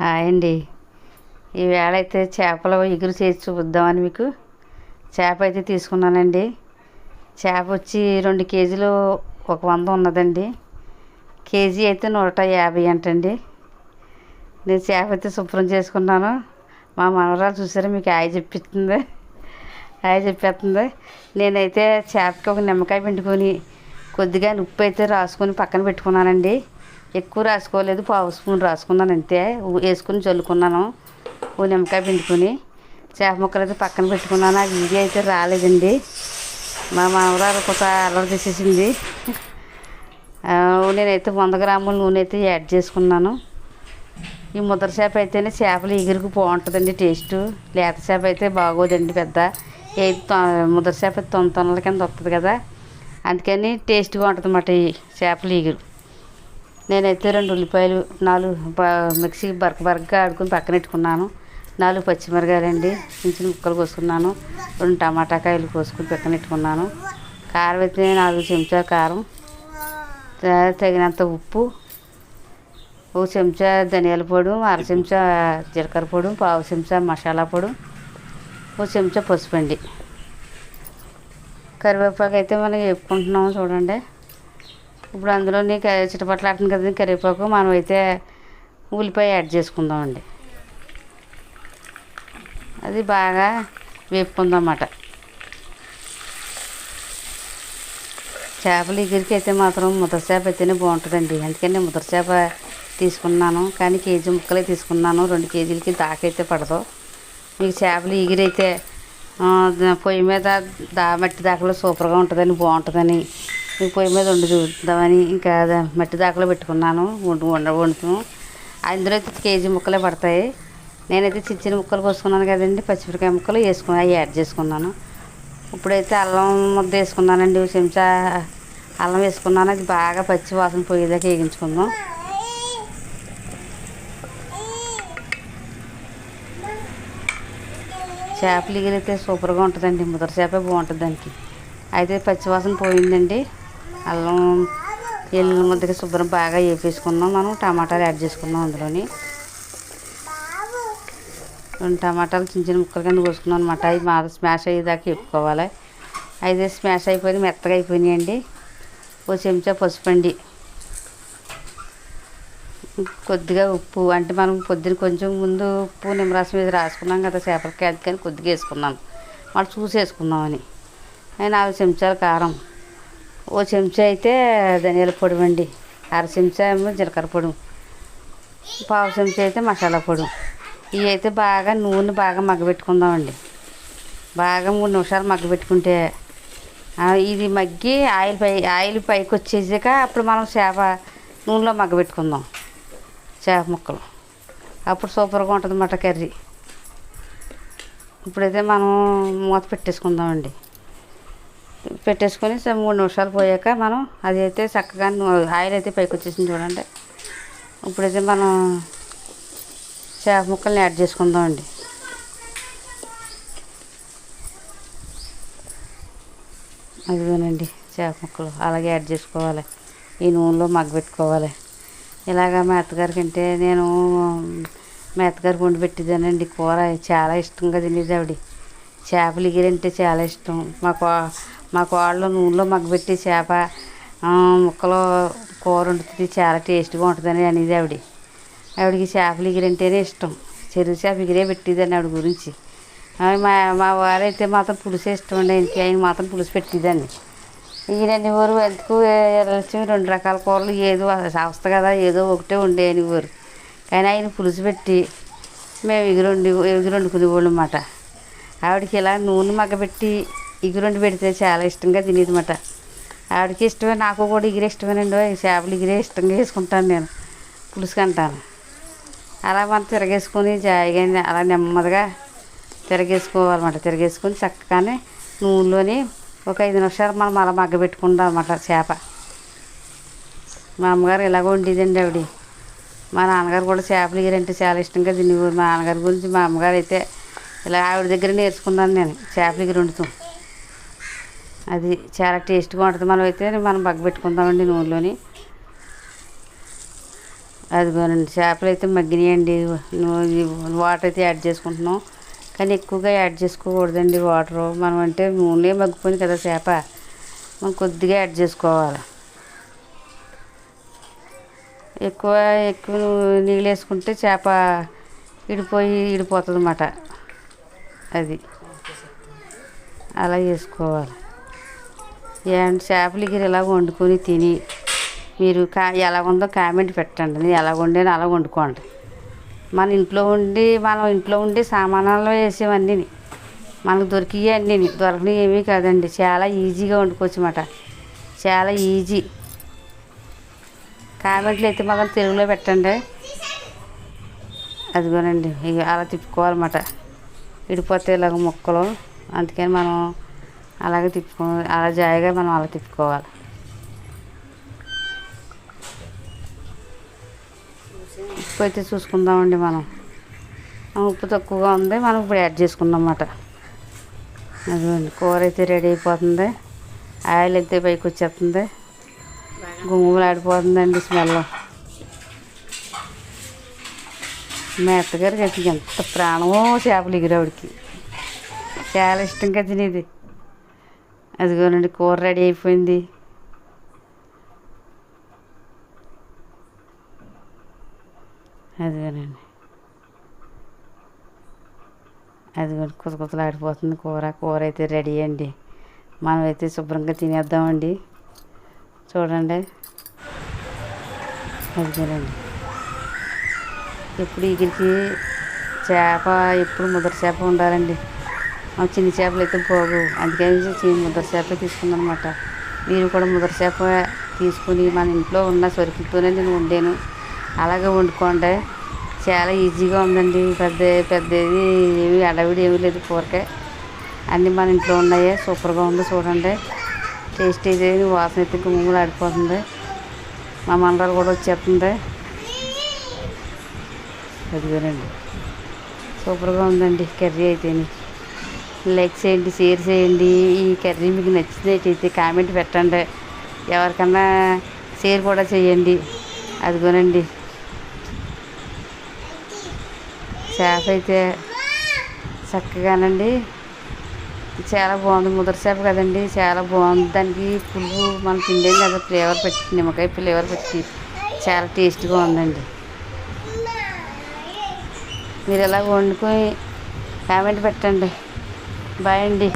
Hi అండి. ఈవేళ అయితే చేపలు ఎగురు చేసి చూపిద్దామని మీకు. చేప అయితే తీసుకున్నానండి. చేప వచ్చి రెండు కేజీలు ఒక వంద ఉన్నదండి. కేజీ అయితే నూట యాభై అంటండి. నేను చేప అయితే శుభ్రం చేసుకున్నాను. మా మనవరాలు చూసారా మీకు ఆయ చెప్పిస్తుంది. ఆయ చెప్పేస్తుంది. నేనైతే చేపకి ఒక నిమ్మకాయ పిండుకొని కొద్దిగా ఉప్పు అయితే రాసుకొని పక్కన పెట్టుకున్నానండి. ఎక్కువ రాసుకోలేదు పావు స్పూన్ రాసుకున్నాను అంతే. వేసుకుని చల్లుకున్నాను ఓ నిమ్మకాయ పిండుకొని. చేప ముక్కలు అయితే పక్కన పెట్టుకున్నాను ఆ వీడియో అయితే రాలేదండి. మా మామగారు కొంత అల్లరి చేసేసింది. నేనైతే వంద గ్రాముల నూనె అయితే యాడ్ చేసుకున్నాను. ఈ ముద్ర చేప అయితేనే చేపలు ఎగురుకు బాగుంటుందండి టేస్ట్. లేత చేప అయితే బాగోదండి పెద్ద. ఏ ముద్ర చేప తొన తొనల కింద వస్తుంది కదా. అందుకని టేస్ట్గా ఉంటుంది అన్నమాట ఈ చేపలు ఎగురు. నేనైతే రెండు ఉల్లిపాయలు నాలుగు మిక్సీ బరక బరకగా ఆడుకుని పక్కనెట్టుకున్నాను నాలుగు పచ్చిమిరకాయలండి చిన్న చిన్న ముక్కలు కోసుకున్నాను. రెండు టమాటా కాయలు కోసుకుని పక్కనెట్టుకున్నాను కారం అయితే నాలుగు చెంచా కారం తగినంత ఉప్పు ఓ చెంచా ధనియాల పొడి అర చెంచా జీలకర్ర పొడి పావు చెంచా మసాలా పొడి ఓ చెంచా పసుపు అండి. కరివేపాకు అయితే మనం వేపుకుంటున్నాము చూడండి. ఇప్పుడు అందులోని చిటపట్లాడుతుంది కదండి కరివేపాకు మనం అయితే ఉల్లిపాయ యాడ్ చేసుకుందామండి. అది బాగా వేపుకుందామన్నమాట. చేపలు ఎగిరికి అయితే మాత్రం ముద్ర చేప అయితేనే బాగుంటుందండి. అందుకని నేను ముద్ర చేప తీసుకున్నాను. కానీ కేజీ ముక్కలే తీసుకున్నాను. రెండు కేజీలకి దాకైతే పడదు. మీకు చేపలు ఎగిరైతే పొయ్యి మీద దా మట్టి దాకలో సూపర్గా ఉంటుందని బాగుంటుందని పొయ్యి మీద వండి చూద్దామని ఇంకా మట్టి దాకలో పెట్టుకున్నాను. వండు వండ వండుతాం. అందులో అయితే కేజీ ముక్కలే పడతాయి. నేనైతే చిన్న చిన్న ముక్కలు కోసుకున్నాను కదండి. పచ్చిమిరకాయ ముక్కలు వేసుకుని అవి యాడ్ చేసుకున్నాను. ఇప్పుడైతే అల్లం ముద్ద వేసుకున్నానండి. చెంచా అల్లం వేసుకున్నాను. అది బాగా పచ్చి వాసన పోయేదాకా వేగించుకుందాం. చేపలు ఎగిరితే సూపర్గా ఉంటుందండి. ముద్ర చేప బాగుంటుంది దానికి. అయితే పచ్చివాసన పోయిందండి. అల్లం ఎల్లుల్లి ముద్దకి శుభ్రం బాగా వేపేసుకున్నాం. మనం టమాటాలు యాడ్ చేసుకున్నాం అందులోని. రెండు టమాటాలు చిన్న చిన్న ముక్కలు కింద కోసుకున్నాం అనమాట అవి మా స్మాష్ అయ్యేదాకా వేపుకోవాలి. అయితే స్మాష్ అయిపోయి మెత్తగా అయిపోయినాయండి. ఓ చెంచా పసుపండి. కొద్దిగా ఉప్పు అంటే మనం పొద్దున కొంచెం ముందు ఉప్పు నిమ్మరసం ఇది రాసుకున్నాం కదా చేపలకి కానీ కొద్దిగా వేసుకున్నాం. మళ్ళీ చూసి వేసుకుందామని నాలుగు చెంచాలు కారం. ఓ చెంచా అయితే ధనియాల పొడి అండి అర చెంచా ఏమో జీలకర్ర పొడి పావు చెంచా అయితే మసాలా పొడి. ఇవి అయితే బాగా నూనె బాగా మగ్గబెట్టుకుందామండి. బాగా మూడు నిమిషాలు మగ్గబెట్టుకుంటే ఇది మగ్గి ఆయిల్ పై ఆయిల్ పైకి వచ్చేసాక అప్పుడు మనం చేప నూనెలో మగ్గబెట్టుకుందాం చేప ముక్కలు. అప్పుడు సూపర్గా ఉంటుంది అన్నమాట కర్రీ. ఇప్పుడైతే మనం మూత పెట్టేసుకుందామండి. పెట్టేసుకొని మూడు నిమిషాలు పోయాక మనం అది అయితే చక్కగా ఆయిల్ అయితే పైకి వచ్చేసింది చూడండి. ఇప్పుడైతే మనం చేప ముక్కల్ని యాడ్ చేసుకుందామండి అదిగోనండి చేప ముక్కలు అలాగే యాడ్ చేసుకోవాలి. ఈ నూనెలో మగ్గబెట్టుకోవాలి ఇలాగ మా అత్తగారికి అంటే నేను మా అత్తగారికి వండి పెట్టేదానండి కూర. చాలా ఇష్టంగా తినేది ఆవిడ. చేపలు ఎగిరంటే చాలా ఇష్టం. మాకు మా కోడలో నూనెలో మగ్గబెట్టి చేప ముక్కలు ముక్కలో కూర వండుతుంది. చాలా టేస్ట్గా ఉంటుందని అనేది ఆవిడ. ఆవిడకి చేపలు ఎగిరంటేనే ఇష్టం. చెరువు చేప ఎగిరే పెట్టేదాన్ని ఆవిడ గురించి. మా మా వారైతే మాత్రం పులుసే ఇష్టం అండి. ఆయనకి ఆయన మాత్రం పులుసు పెట్టేదాన్ని. ఈయనని ఊరు ఎందుకు వెళ్ళొచ్చి రెండు రకాల కూరలు ఏదో అవస్థ కదా ఏదో ఒకటే ఉండేయని ఊరు. కానీ ఆయన పులుసు పెట్టి మేము ఎగురండి ఎగురు వండుకునేవాళ్ళు అన్నమాట. ఆవిడకి ఇలా నూనె మగ్గబెట్టి ఇగురుండి పెడితే చాలా ఇష్టంగా తినేది ఆవిడకి ఇష్టమే నాకు కూడా ఇగిరే ఇష్టమేనండి చేపలు ఇగిరే ఇష్టంగా వేసుకుంటాను నేను. పులుసు అంటాను. అలా మనం తిరగేసుకొని జాయిగా అలా నెమ్మదిగా తిరగేసుకోవాలన్నమాట. తిరగేసుకొని చక్కగానే నూనెలోని ఒక ఐదు నిమిషాలు మనం అలా మగ్గబెట్టుకుంటాం అనమాట చేప. మా అమ్మగారు ఇలాగ వండేదండి ఆవిడ. మా నాన్నగారు కూడా చేపలు ఎగిరంటే చాలా ఇష్టంగా తినేవారు. మా నాన్నగారి గురించి మా అమ్మగారు అయితే ఇలా ఆవిడ దగ్గర నేర్చుకున్నాను నేను చేపలు ఎగిరి వండుతాం. అది చాలా టేస్ట్గా ఉంటుంది. మనం అయితే మనం మగ్గబెట్టుకుందామండి నూనెలోని. అదిగోనండి చేపలు అయితే మగ్గినాయండి. వాటర్ అయితే యాడ్ చేసుకుంటున్నాం. కానీ ఎక్కువగా యాడ్ చేసుకోకూడదండి వాటరు. మనం అంటే నూనె మగ్గిపోయింది కదా చేప. మనం కొద్దిగా యాడ్ చేసుకోవాలి. ఎక్కువ ఎక్కువ నీళ్ళు వేసుకుంటే చేప ఇడిపోయి ఇడిపోతుంది అన్నమాట అది. అలా చేసుకోవాలి. ఏంటి చేపలు గిరి ఇలా వండుకొని తిని మీరు కా ఎలా ఉందో కామెంట్ పెట్టండి. నేను ఎలా వండాను అలా వండుకోండి. మన ఇంట్లో ఉండి మనం ఇంట్లో ఉండి సామానాలు వేసేవన్నీ మనకు దొరికివి అన్నీ దొరకని ఏమీ కాదండి. చాలా ఈజీగా వండుకోవచ్చు అన్నమాట చాలా ఈజీ. కామెంట్లు అయితే మాత్రం తెలుగులో పెట్టండి. అదిగోనండి ఇక అలా తిప్పుకోవాలన్నమాట. విడిపోతే ఇలాగ ముక్కలు. అందుకని మనం అలాగే తిప్పుకో అలా జాయిగా మనం అలా తిప్పుకోవాలి. ఉప్పు అయితే చూసుకుందామండి మనం. ఉప్పు తక్కువగా ఉంది మనం ఇప్పుడు యాడ్ చేసుకుందాం అన్నమాట అదిగోండి కూర అయితే రెడీ అయిపోతుంది. ఆయిల్ అయితే పైకి వచ్చేస్తుంది. గుమ్ములాడిపోతుందండి స్మెల్. మా అత్తగారికి అయితే ఎంత ప్రాణమో చేపలు ఎగిరావిడికి చాలా ఇష్టంగా తినేది. అదిగోనండి కూర రెడీ అయిపోయింది. అదిగోనండి. అదిగోండి కుత కుతలాడిపోతుంది కూర. కూర అయితే రెడీ అండి. మనమైతే శుభ్రంగా తినేద్దామండి. చూడండి. అదిగోనండి. ఎప్పుడు ఇక్కడికి చేప ఎప్పుడు ముద్ర చేప ఉండాలండి. చిన్న చేపలు అయితే పోగు అందుకని చిన్న ముద్ర చేపలు తీసుకున్నాను అనమాట మీరు కూడా ముద్ర చేప తీసుకుని మన ఇంట్లో ఉన్న సరుకులతోనే నేను వండాను. అలాగే వండుకోండి. చాలా ఈజీగా ఉందండి. పెద్ద పెద్దది ఏమి అడవిడి ఏమీ లేదు కూరకే. అన్నీ మన ఇంట్లో ఉన్నాయే. సూపర్గా ఉంది చూడండి. టేస్ట్ అయితే వాసన అయితే గుమ్మలు ఆడిపోతుంది. మా మనరాలు కూడా వచ్చేస్తుంది. అదిగోనండి. సూపర్గా ఉందండి. కర్రీ అయితేనే. లైక్ చేయండి షేర్ చేయండి. ఈ కర్రీ మీకు నచ్చినట్టయితే కామెంట్ పెట్టండి. ఎవరికన్నా షేర్ కూడా చేయండి. అదిగోనండి. చేప అయితే చక్కగానండి. చాలా బాగుంది ముద్ర చేప కదండి. చాలా బాగుంది. దానికి పులుపు మనం తిండేం కదా. ఫ్లేవర్ పెట్టి నిమ్మకాయ ఫ్లేవర్ పెట్టి చాలా టేస్ట్గా ఉందండి. మీరు ఎలా వండుకొని కామెంట్ పెట్టండి. బాయ్ అండి.